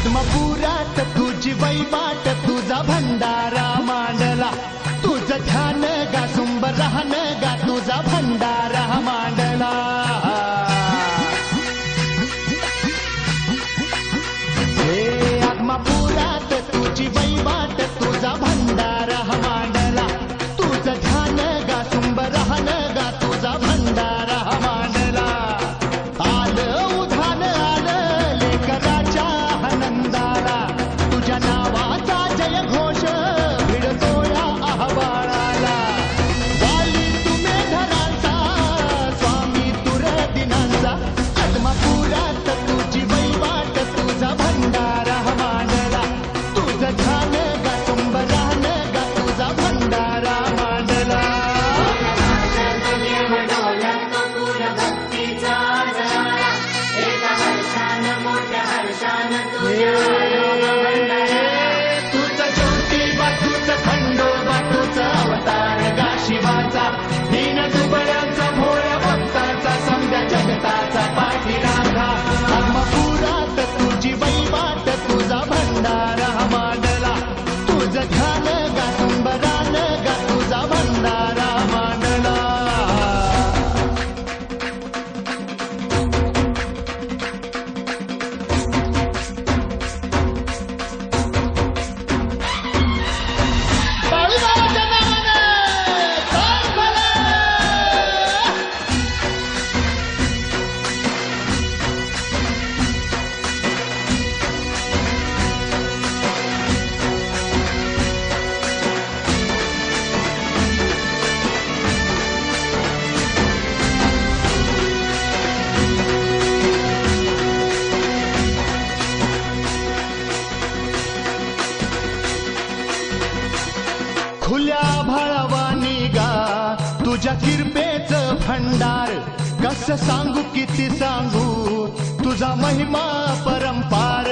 पद्मपुरात तुझी वैवाट तुझा भंडारा मांडला. तुझं ध्यान गा सुंब राहन गा तुझा भंडारा मांडला. हे आत्मापुरात तुझी वैवाट तुझा भंडारा मांडला. तुझं ध्यान गा सुंब राहन गा तुझा भंडारा भंडार कस सांगू किती सांगू? तुझा महिमा परंपार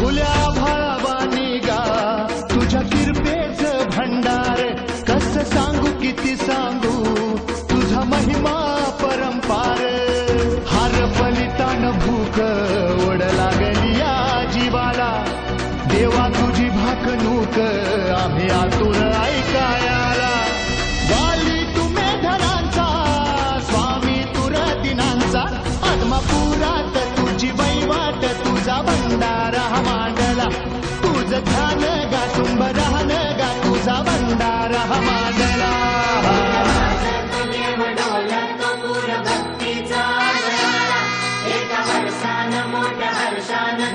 खुल्या भावानी गा तुझ्या किरपेच भंडार. कस सांगू किती सांगू? तुझा महिमा परंपार हार फलितान भूक ओढ लागली या जीवाला. देवा तुझी आम्ही आतुर ऐकायाला. झाली तुम्ही धरांचा स्वामी तुर दिनांचा आत्मापुरात तुझी वैवाट तुझा भंडारा मांडला. तुझं ध्यान गा तुंब राहन गा तुझा भंडारा मांडला. एका मोठ्या हर्षानं